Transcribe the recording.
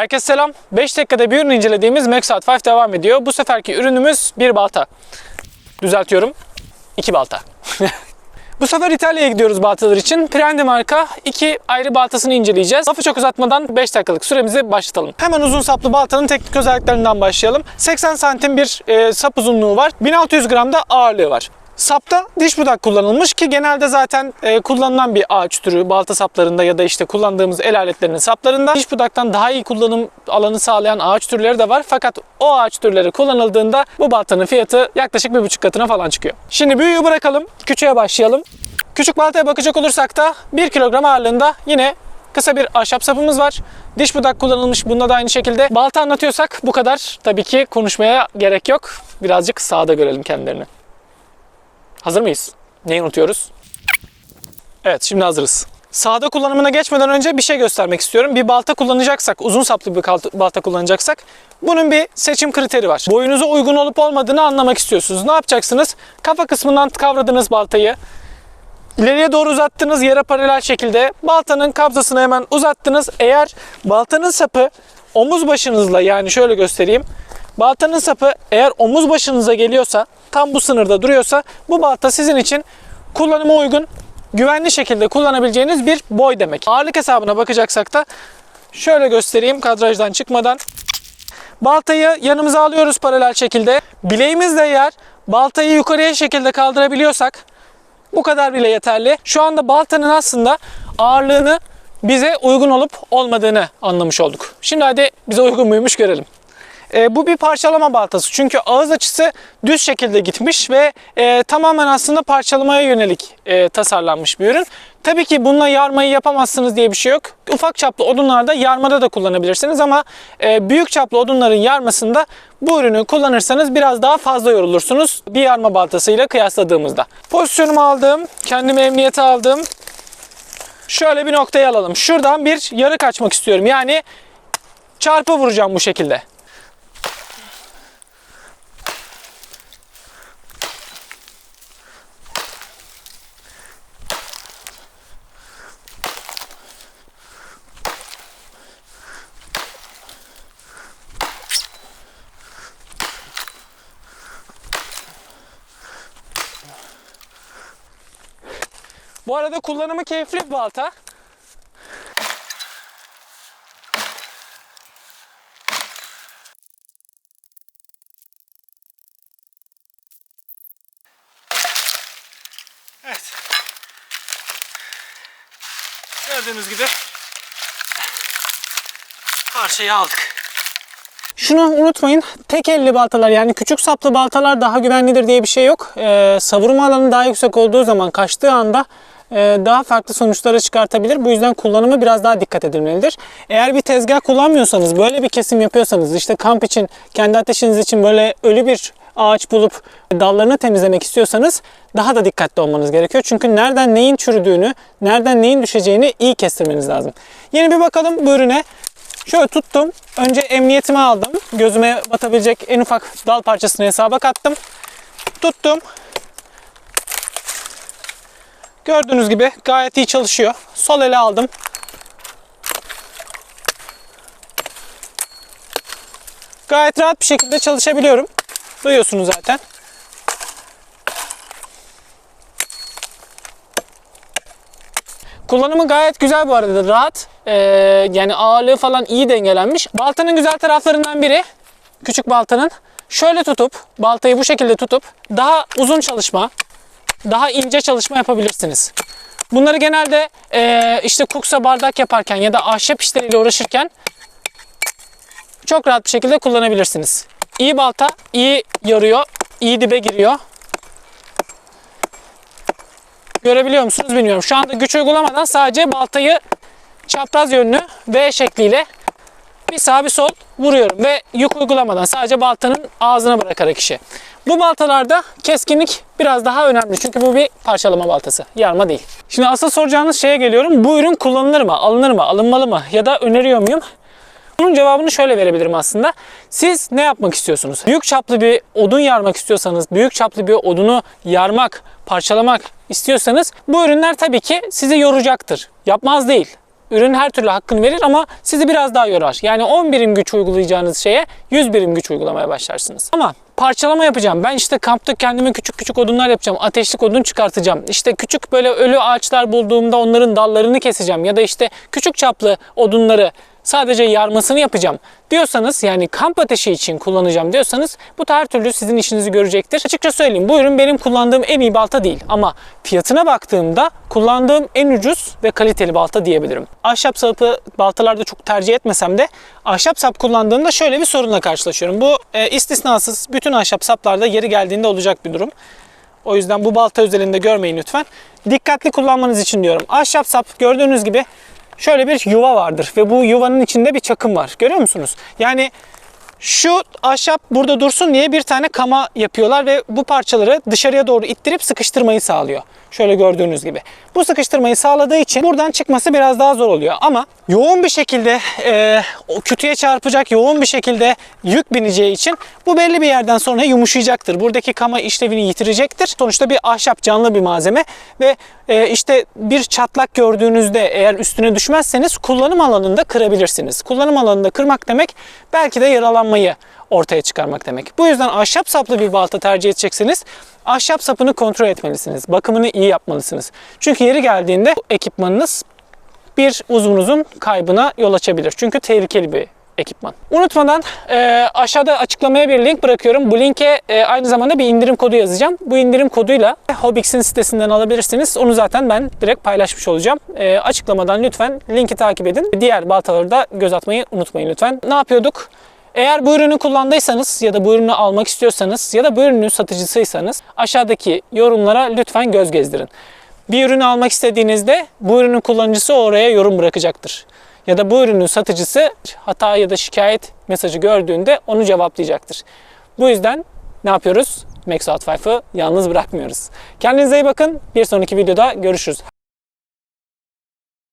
Herkese selam. 5 dakikada bir ürün incelediğimiz Maxat 5 devam ediyor. Bu seferki ürünümüz bir balta. Düzeltiyorum. 2 balta. Bu sefer İtalya'ya gidiyoruz baltalar için. Prendi marka iki ayrı baltasını inceleyeceğiz. Lafı çok uzatmadan 5 dakikalık süremizi başlatalım. Hemen uzun saplı baltanın teknik özelliklerinden başlayalım. 80 santim bir e, sap uzunluğu var. 1600 gram da ağırlığı var. Sapta diş budak kullanılmış ki genelde zaten e, kullanılan bir ağaç türü balta saplarında ya da işte kullandığımız el aletlerinin saplarında diş budaktan daha iyi kullanım alanı sağlayan ağaç türleri de var. Fakat o ağaç türleri kullanıldığında bu baltanın fiyatı yaklaşık bir buçuk katına falan çıkıyor. Şimdi büyüğü bırakalım, küçüğe başlayalım. Küçük baltaya bakacak olursak da 1 kilogram ağırlığında yine kısa bir ahşap sapımız var. Diş budak kullanılmış bunda da aynı şekilde. Balta anlatıyorsak bu kadar. Tabii ki konuşmaya gerek yok. Birazcık sağda görelim kendilerini. Hazır mıyız? Neyi unutuyoruz? Evet şimdi hazırız. Sağda kullanımına geçmeden önce bir şey göstermek istiyorum. Bir balta kullanacaksak, uzun saplı bir balta kullanacaksak bunun bir seçim kriteri var. Boyunuza uygun olup olmadığını anlamak istiyorsunuz. Ne yapacaksınız? Kafa kısmından kavradınız baltayı. İleriye doğru uzattınız yere paralel şekilde baltanın kabzasını hemen uzattınız. Eğer baltanın sapı omuz başınızla yani şöyle göstereyim. Baltanın sapı eğer omuz başınıza geliyorsa tam bu sınırda duruyorsa bu balta sizin için kullanıma uygun güvenli şekilde kullanabileceğiniz bir boy demek. Ağırlık hesabına bakacaksak da şöyle göstereyim kadrajdan çıkmadan. Baltayı yanımıza alıyoruz paralel şekilde. Bileğimizle eğer baltayı yukarıya şekilde kaldırabiliyorsak bu kadar bile yeterli. Şu anda baltanın aslında ağırlığını bize uygun olup olmadığını anlamış olduk. Şimdi hadi bize uygun muymuş görelim. E, bu bir parçalama baltası çünkü ağız açısı düz şekilde gitmiş ve e, tamamen aslında parçalamaya yönelik e, tasarlanmış bir ürün. Tabii ki bununla yarmayı yapamazsınız diye bir şey yok. Ufak çaplı odunlarda yarmada da kullanabilirsiniz ama e, büyük çaplı odunların yarmasında bu ürünü kullanırsanız biraz daha fazla yorulursunuz bir yarma baltasıyla kıyasladığımızda. Pozisyonumu aldım, kendimi emniyete aldım. Şöyle bir noktaya alalım. Şuradan bir yarık açmak istiyorum. Yani çarpı vuracağım bu şekilde. Bu arada kullanımı keyifli bir balta. Evet. Gördüğünüz gibi parçayı aldık. Şunu unutmayın. Tek elli baltalar yani küçük saplı baltalar daha güvenlidir diye bir şey yok. Ee, savurma alanı daha yüksek olduğu zaman kaçtığı anda daha farklı sonuçları çıkartabilir. Bu yüzden kullanımı biraz daha dikkat edilmelidir. Eğer bir tezgah kullanmıyorsanız, böyle bir kesim yapıyorsanız, işte kamp için, kendi ateşiniz için böyle ölü bir ağaç bulup dallarını temizlemek istiyorsanız daha da dikkatli olmanız gerekiyor. Çünkü nereden neyin çürüdüğünü, nereden neyin düşeceğini iyi kestirmeniz lazım. Yeni bir bakalım bu ürüne. Şöyle tuttum. Önce emniyetimi aldım. Gözüme batabilecek en ufak dal parçasını hesaba kattım. Tuttum. Gördüğünüz gibi gayet iyi çalışıyor. Sol ele aldım. Gayet rahat bir şekilde çalışabiliyorum. Duyuyorsunuz zaten. Kullanımı gayet güzel bu arada. Rahat. Ee, yani ağırlığı falan iyi dengelenmiş. Baltanın güzel taraflarından biri küçük baltanın şöyle tutup baltayı bu şekilde tutup daha uzun çalışma, daha ince çalışma yapabilirsiniz. Bunları genelde ee, işte kuksa bardak yaparken ya da ahşap işleriyle uğraşırken çok rahat bir şekilde kullanabilirsiniz. İyi balta, iyi yarıyor, iyi dibe giriyor. Görebiliyor musunuz bilmiyorum. Şu anda güç uygulamadan sadece baltayı çapraz yönlü V şekliyle bir sağ bir sol vuruyorum ve yük uygulamadan sadece baltanın ağzına bırakarak işi. Bu baltalarda keskinlik biraz daha önemli çünkü bu bir parçalama baltası, yarma değil. Şimdi asıl soracağınız şeye geliyorum. Bu ürün kullanılır mı, alınır mı, alınmalı mı ya da öneriyor muyum? Bunun cevabını şöyle verebilirim aslında. Siz ne yapmak istiyorsunuz? Büyük çaplı bir odun yarmak istiyorsanız, büyük çaplı bir odunu yarmak, parçalamak istiyorsanız bu ürünler tabii ki sizi yoracaktır. Yapmaz değil. Ürün her türlü hakkını verir ama sizi biraz daha yorar. Yani 10 birim güç uygulayacağınız şeye 100 birim güç uygulamaya başlarsınız. Ama parçalama yapacağım. Ben işte kampta kendime küçük küçük odunlar yapacağım. Ateşlik odun çıkartacağım. İşte küçük böyle ölü ağaçlar bulduğumda onların dallarını keseceğim. Ya da işte küçük çaplı odunları sadece yarmasını yapacağım diyorsanız yani kamp ateşi için kullanacağım diyorsanız bu her türlü sizin işinizi görecektir. Açıkça söyleyeyim bu ürün benim kullandığım en iyi balta değil ama fiyatına baktığımda kullandığım en ucuz ve kaliteli balta diyebilirim. Ahşap sapı baltalarda çok tercih etmesem de ahşap sap kullandığımda şöyle bir sorunla karşılaşıyorum. Bu e, istisnasız bütün ahşap saplarda yeri geldiğinde olacak bir durum. O yüzden bu balta özelinde görmeyin lütfen. Dikkatli kullanmanız için diyorum. Ahşap sap gördüğünüz gibi şöyle bir yuva vardır ve bu yuvanın içinde bir çakım var. Görüyor musunuz? Yani şu ahşap burada dursun diye bir tane kama yapıyorlar ve bu parçaları dışarıya doğru ittirip sıkıştırmayı sağlıyor. Şöyle gördüğünüz gibi. Bu sıkıştırmayı sağladığı için buradan çıkması biraz daha zor oluyor. Ama yoğun bir şekilde e, o kütüye çarpacak, yoğun bir şekilde yük bineceği için bu belli bir yerden sonra yumuşayacaktır. Buradaki kama işlevini yitirecektir. Sonuçta bir ahşap canlı bir malzeme ve e, işte bir çatlak gördüğünüzde eğer üstüne düşmezseniz kullanım alanında kırabilirsiniz. Kullanım alanında kırmak demek belki de yaralanmayı ortaya çıkarmak demek. Bu yüzden ahşap saplı bir balta tercih edeceksiniz. Ahşap sapını kontrol etmelisiniz. Bakımını iyi yapmalısınız. Çünkü yeri geldiğinde ekipmanınız bir uzvunuzun kaybına yol açabilir. Çünkü tehlikeli bir ekipman. Unutmadan e, aşağıda açıklamaya bir link bırakıyorum. Bu linke e, aynı zamanda bir indirim kodu yazacağım. Bu indirim koduyla Hobix'in sitesinden alabilirsiniz. Onu zaten ben direkt paylaşmış olacağım. E, açıklamadan lütfen linki takip edin. Diğer baltaları da göz atmayı unutmayın lütfen. Ne yapıyorduk? Eğer bu ürünü kullandıysanız ya da bu ürünü almak istiyorsanız ya da bu ürünün satıcısıysanız aşağıdaki yorumlara lütfen göz gezdirin. Bir ürünü almak istediğinizde bu ürünün kullanıcısı oraya yorum bırakacaktır. Ya da bu ürünün satıcısı hata ya da şikayet mesajı gördüğünde onu cevaplayacaktır. Bu yüzden ne yapıyoruz? Max Out 5'ı yalnız bırakmıyoruz. Kendinize iyi bakın. Bir sonraki videoda görüşürüz.